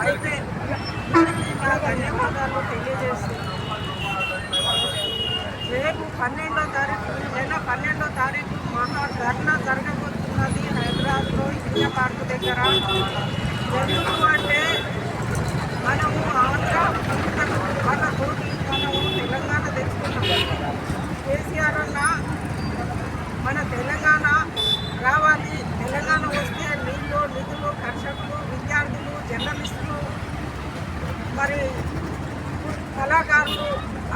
అయితే ధన్యవాదాలు తెలియజేస్తున్నాను రేపు పన్నెండో తారీఖు ఈ నెల పన్నెండో తారీఖు మహా ధర్నా జరగబోతున్నది హైదరాబాద్లో ఇండియా పార్క్ దగ్గర ఎందుకు అంటే మనము ఆంధ్ర మన తోటి మనము తెలంగాణ తెచ్చుకున్నాం కేసీఆర్ అన్న మన తెలంగాణ రావాలి. తెలంగాణ వస్తే నీళ్ళు నిధులు కర్షకులు విద్యార్థులు జర్నలిస్టులు మరి కళాకారులు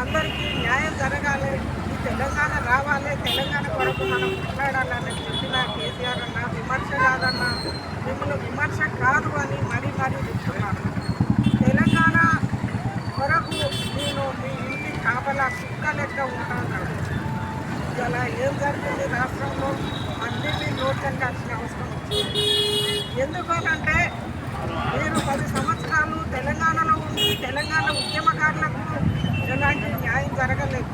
అందరికీ న్యాయం జరగాలి. ఈ తెలంగాణ రావాలి. తెలంగాణ కొరకు మనం మాట్లాడాలని చెప్పిన కేసీఆర్ అన్న విమర్శ కాదన్న మిమ్మల్ని విమర్శ కాదు అని మరీ మరీ చెప్తున్నాను. తెలంగాణ కొరకు నేను మీ ఇంటి కాపలా కుక్క లెక్క ఉంటాను. అలా ఏం జరిగింది రాష్ట్రంలో? అన్నింటినీ నోట్లకి అవసరం వచ్చింది. ఎందుకనంటే మీరు పది సంవత్సరాలు తెలంగాణలో ఉండి తెలంగాణ ఉద్యమకారులకు ఎలాంటి న్యాయం జరగలేదు.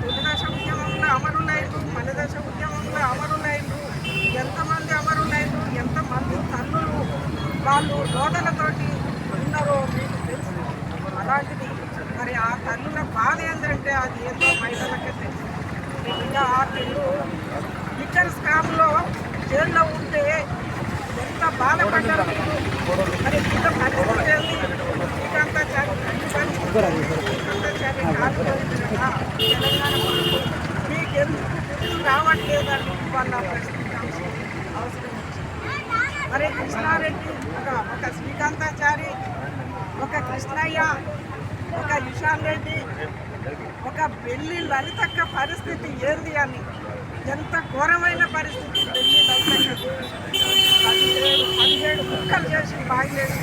తెలుగుదేశం ఉద్యమంలో అమరులైనరు మన దేశ ఉద్యమంలో అమరులైన ఎంతమంది అమరులైన ఎంతమంది తల్లులు వాళ్ళు రోదలతోటి ఉన్నారో మీకు తెలుసు. అలాంటిది మరి ఆ తల్లుల బాధ ఏంటంటే అది ఏంటో మహిళలకి తెలుసు ఇంకా లిక్కర్ స్కామ్లో జైల్లో ఉంటే ఎంత బాధపడ్డారు మరి? ఇంత పరిస్థితి మీకంతా తెలంగాణ మీకెందుకు రావట్లేదని వాళ్ళ అవసరం మరి కృష్ణారెడ్డి ఒక ఒక శ్రీకాంతాచారి ఒక కృష్ణయ్య ఒక ఇషాన్ రెడ్డి ఒక పెళ్ళి లలితక్క పరిస్థితి ఏంది అని? ఎంత ఘోరమైన పరిస్థితి పెళ్ళి లలితక్కకు. పదిహేడు పదిహేడు ముక్కలు చేసి బాగిలేసి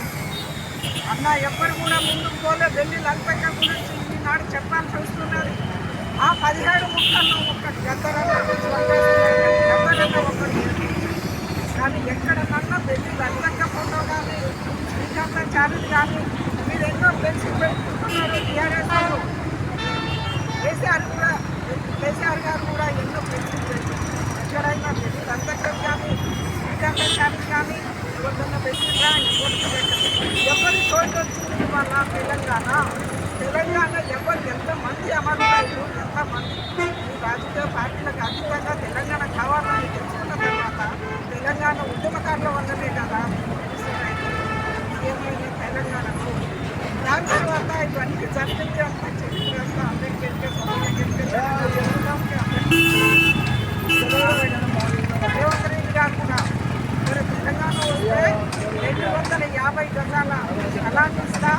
అన్న ఎవ్వరు కూడా ముందుకు పోలే. వెళ్ళి లలితక్క గురించి ఈనాడు చెప్పాల్సి వస్తున్నది. ఆ పదిహేడు ముక్కల్లో ఒక గద్దరన్న గద్దరన్న ఒకటి కానీ ఎక్కడన్నా వెళ్ళి లలితక్క ఫోటో కానీ శ్రీకాంత చారిది కానీ మీరు ఎన్నో పెంచి పెట్టుకుంటున్నారు టీఆర్ఎస్ వాళ్ళు. కేసీఆర్ కూడా కేసీఆర్ గారు కూడా ఎన్నో పెన్షన్ పెట్టారు ఎక్కడైనా పెళ్ళి లలితక్క కానీ శ్రీకాంత కానీ ఎవరికన్నా పెట్టిందా ఎవరికి ఎవరి చోటు వచ్చింది మన తెలంగాణ. తెలంగాణ ఎవరు ఎంతమంది అమరులయ్యారు ఎంతమంది ఈ రాజకీయ పార్టీలకు అధికంగా తెలంగాణ కావాలని తెలుసుకున్న తర్వాత తెలంగాణ ఉద్యమకారుల వల్లనే కదా ఏమైంది తెలంగాణకు దాని తర్వాత ఇవన్నీ జరిగింది అంత చరిత్ర అంతా అందరికీ తెలిసే అందరికీ రేవంత్ రెడ్డి గారు కూడా మరి తెలంగాణ వస్తే రెండు వందల యాభై గజాల స్థలాన్ని ఇస్తా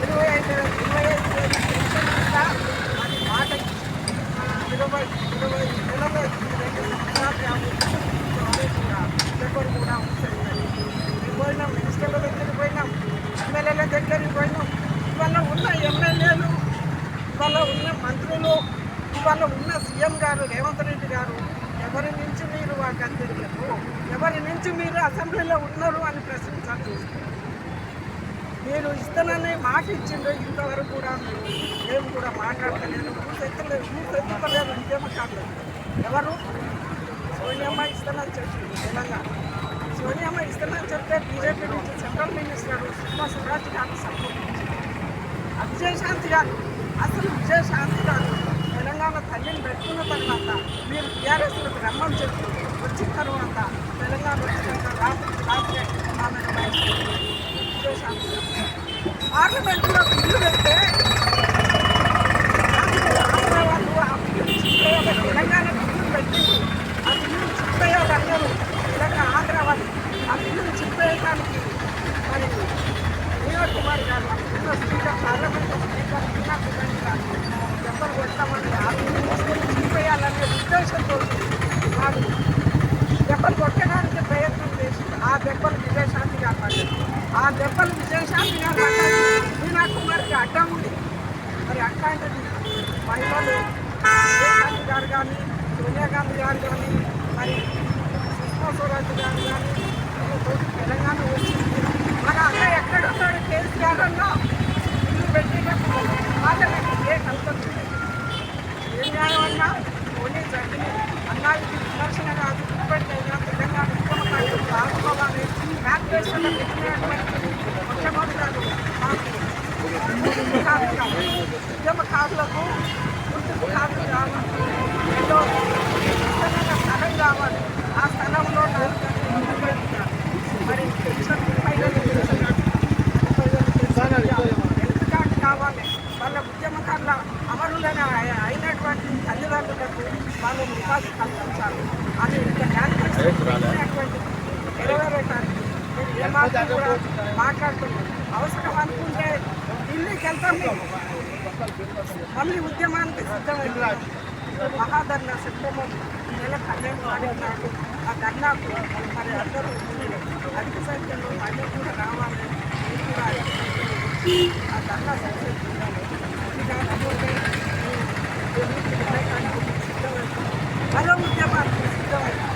ఇరవై ఐదు ఇరవై ఐదు వేల పెన్షన్ ఇస్తా అని మాట ఇచ్చి, ఇరవై ఇరవై ఇరవై రెండు సంవత్సరాలు యాభై సంవత్సరాలు కూడా ఎవరు కూడా ఉంచలేదు మేము పోయినాం మినిస్టర్ల దగ్గరికి పోయినాం ఎమ్మెల్యేల దగ్గరికి పోయినాం ఇవాళ ఉన్న ఎమ్మెల్యేలు ఇవాళ ఉన్న మంత్రులు ఇవాళ ఉన్న సీఎం గారు రేవంత్ రెడ్డి గారు ఎవరి నుంచి మీరు వాటి తిరిగారు ఎవరి నుంచి మీరు అసెంబ్లీలో ఉన్నారు అని ప్రశ్నించాల్సి వస్తుంది మీరు ఇస్తానని మాట ఇచ్చిండ్రు ఇంతవరకు కూడా మీరు. ఏం కూడా మాట్లాడతలేదు మూసెత్తలేదు మూసెత్తలేదు ఇంకేమో కాదు. ఎవరు? సోనియమ్మ ఇస్తానని చెప్పింది తెలంగాణ. సోనియమ్మ ఇస్తానని చెప్తే బీజేపీ నుంచి సెంట్రల్ మినిస్టర్ సుష్మా స్వరాజ్ గారు సపోర్ట్ ఆ విజయశాంతి గారు. అసలు విజయశాంతి గారు తెలంగాణ తల్లిని పెట్టుకున్న తర్వాత మీరు టీఆర్ఎస్లకు రమ్మని చెప్పి వచ్చిన తర్వాత తెలంగాణ వచ్చినాక రాత్రి రాత్రి ఆమెను విజయశాంతి గారు పార్లమెంట్లో బిల్లు పెడితే ఆంధ్ర వాళ్ళు ఆ బిల్లు చిప్పేయాలి తెలంగాణ బిల్లు సోనియాగాంధీ గారు కానీ మరి సుష్మా స్వరాజ్ గారు కానీ తెలంగాణ వచ్చింది మన అన్న ఎక్కడున్నాడు కేసీఆర్ అన్న. ఇల్లు పెట్టినప్పుడు వాళ్ళకి ఏ కల్పతుంది ఏ న్యాయం అన్నా? ఓన్లీ జరిగింది అన్నా ఇది విమర్శన కాదు. ఇప్పటికైనా తెలంగాణ ఉద్యమకాలు రాజభవాన్ని భారతదేశంలో పెట్టినటువంటి మొట్టమొదటి ఉద్యమకారులకు గుర్తింపు కాదు రావాలి కావాలి. ఆ స్థలంలో మరి పెన్షన్ కావాలి? వాళ్ళ ఉద్యమకారుల అమరులైన అయినటువంటి తల్లిదండ్రులకు వాళ్ళు ఉపాధి కల్పించాలి. అని ఇంకా న్యాయపరిచినటువంటి నెరవేరే మీరు ఏమాత్రం కూడా మాట్లాడుతున్నారు అవసరం అనుకుంటే ఢిల్లీకి వెళ్తాం మళ్ళీ ఉద్యమానికి సిద్ధమైంది మహాధర్నా సెప్టెంబర్ నెల పన్నెండు తారీఖు నాడు ఆ ధర్నాకు మరి అందరూ అధిక సంఖ్యలో మళ్ళీ కూడా రావాలి కూడా ఆ ధర్నా సక్సెస్ చేయాలి. ఇది కాకపోతే సిద్ధమైంది మరో ఉద్యమానికి సిద్ధమైంది